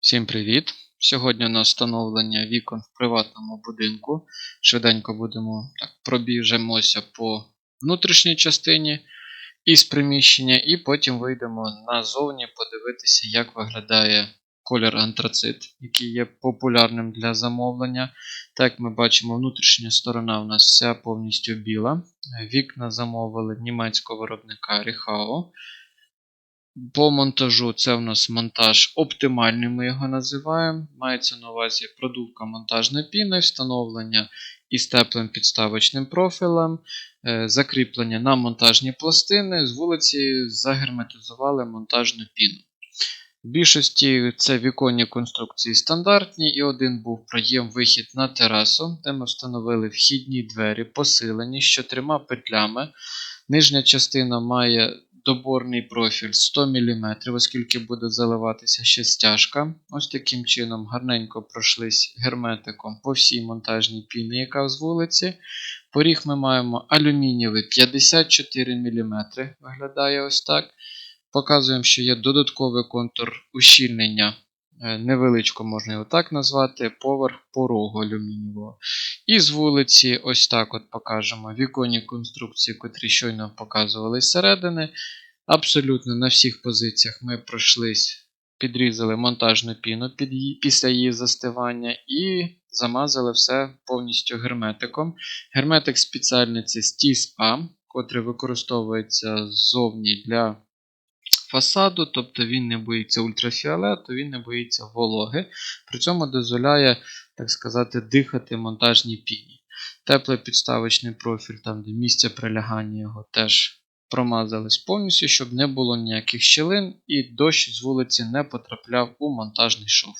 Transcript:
Всім привіт! Сьогодні у нас встановлення вікон в приватному будинку. Швиденько будемо так, пробіжемося по внутрішній частині із приміщення, і потім вийдемо назовні подивитися, як виглядає колір антрацит, який є популярним для замовлення. Так, ми бачимо, внутрішня сторона у нас вся повністю біла. Вікна замовили німецького виробника Rihao. По монтажу це в нас монтаж оптимальний, ми його називаємо. Мається на увазі продувка монтажної піни, встановлення із теплим підставочним профілем, е, закріплення на монтажні пластини. З вулиці загерметизували монтажну піну. В більшості це віконні конструкції стандартні, і один був проєм-вихід на терасу, де ми встановили вхідні двері, посилені з чотирма петлями. Нижня частина має доборний профіль 100 мм, оскільки буде заливатися ще стяжка. Ось таким чином гарненько пройшлись герметиком по всій монтажній піні, яка з вулиці. Поріг ми маємо алюмінієвий 54 мм, виглядає ось так. Показуємо, що є додатковий контур ущільнення. Е, Невеличко можна його так назвати, поверх порогу алюмінієвого. І з вулиці, ось так от покажемо віконні конструкції, котрі щойно показували зсередини. Абсолютно на всіх позиціях ми пройшлись, підрізали монтажну піну під її, після її застивання і замазали все повністю герметиком. Герметик спеціальний це Stis A, котрий використовується ззовні для фасаду, тобто він не боїться ультрафіолету, він не боїться вологи, при цьому дозволяє, так сказати, дихати монтажній піні. Теплий підставочний профіль, там де місце прилягання його теж промазались повністю, щоб не було ніяких щілин і дощ з вулиці не потрапляв у монтажний шов.